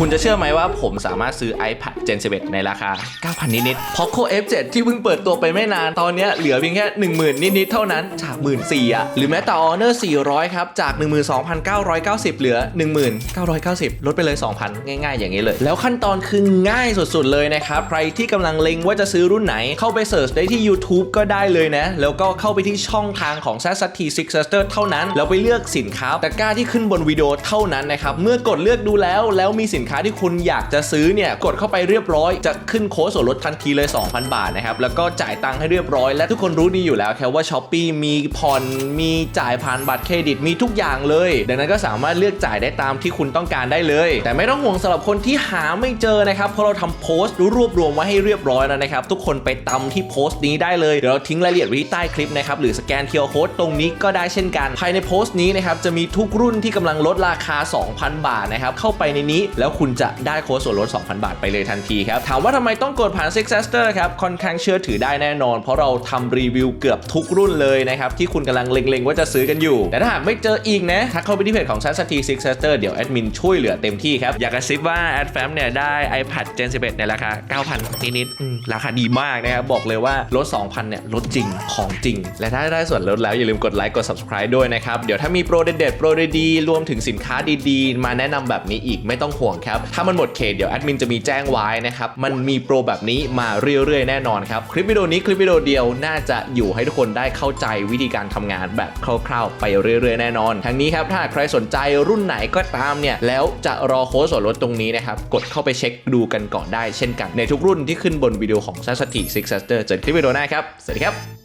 คุณจะเชื่อไหมว่าผมสามารถซื้อ iPad Gen 11 ในราคา 9,000 นิดๆ Poco F7 ที่เพิ่งเปิดตัวไปไม่นาน ตอนนี้เหลือเพียงแค่ 10,000 นิดๆ เท่านั้น จาก 14,000อะ หรือแม้แต่ Honor 400 ครับ จาก 12,990 เหลือ 1990 ลดไปเลย 2,000 ง่ายๆ อย่างนี้เลย แล้วขั้นตอนคือง่ายสุดๆ เลยนะครับ ใครที่กำลังเล็งว่าจะซื้อรุ่นไหน เข้าไปเสิร์ชได้ที่ YouTube ก็ได้เลยนะ แล้วก็เข้าไปที่ช่องทางของ s a s t 6 Sister เท่านั้น แล้วไปเลือกสินค้าตะกร้าที่ขึ้นบนวิดีโอเท่านั้นนะครับ เมื่อกดเลือกดูแล้วแล้วมีสินนค้าที่คุณอยากจะซื้อเนี่ยกดเข้าไปเรียบร้อยจะขึ้นโค้ดส่วนลดทันทีเลย 2,000 บาทนะครับแล้วก็จ่ายตังค์ให้เรียบร้อย และทุกคนรู้ดีอยู่แล้วแครับว่า s h อ p e e มีผ่อนมีจ่ายผ่านบัตรเครดิตมีทุกอย่างเลย ดังนั้นก็สามารถเลือกจ่ายได้ตามที่คุณต้องการได้เลย แต่ไม่ต้องห่วงสำหรับคนที่หาไม่เจอนะครับเพราะเราทำโพสต์รวบรวมไว้ให้เรียบร้อยแล้วนะครับทุกคนไปตาที่โพสต์นี้ได้เลยเดี๋ยวเราทิ้งรายละเอียดไว้ที่ใต้คลิปนะครับหรือสแกนเคียร์โค้ดตรงนี้ก็ได้เช่นกันภายในโพสต์นี้นะครับจะมีทุกรุ่นที่กำลังลดราคา 2,000 บาทนะครับเข้าไปในนี้แล้วคุณจะได้โค้ดส่วนลด 2,000 บาทไปเลยทันทีครับ ถามว่าทำไมต้องกดผ่าน Six Sister ครับ ค่อนข้างเชื่อถือได้แน่นอน เพราะเราทำรีวิวเกือบทุกรุ่นเลยนะครับ ที่คุณกำลังเล็งๆ ว่าจะซื้อกันอยู่ แต่ถ้าหากไม่เจออีกนะ ทักเข้าไปที่เพจของ s a s t Six Sister เดี๋ยวแอดมินช่วยเหลือเต็มที่ครับ อยากกระซิบว่า a d f a m เนี่ยได้ iPad Gen 11ในราคา 9,000 นิดๆอืมราคาดีมากนะครับบอกเลยว่าลด 2,000 เนี่ยลดจริงของจริง และถ้าได้ส่วนลดแล้วอย่าลืมกดไลค์กด subscribe ด้วยนะครับเดี๋ยวถ้ามีโปรเด็ดๆโปรดีๆรวมถึงสินค้าดีๆ มาแนะนำแบบนี้อีกไม่ต้องห่วงครับ ถ้ามันหมดเขตเดี๋ยวแอดมินจะมีแจ้งไว้นะครับ มันมีโปรแบบนี้มาเรื่อยๆแน่นอนครับ คลิปวิดีโอนี้คลิปวิดีโอเดียวน่าจะอยู่ให้ทุกคนได้เข้าใจวิธีการทำงานแบบคร่าวๆ ไปเรื่อยๆแน่นอนทั้งนี้ครับถ้าใครสนใจรุ่นไหนก็ตามเนี่ยแล้วจะรอโค้ดส่วนลดตรงนี้นะครับกดเข้าไปเช็คดูกันก่อนได้เช่นกันในทุกรุ่นที่ขึ้นบนวิดีโอของ s a s t i Six Sister เจอคลิปวิดีโอหน้าครับสวัสดีครับ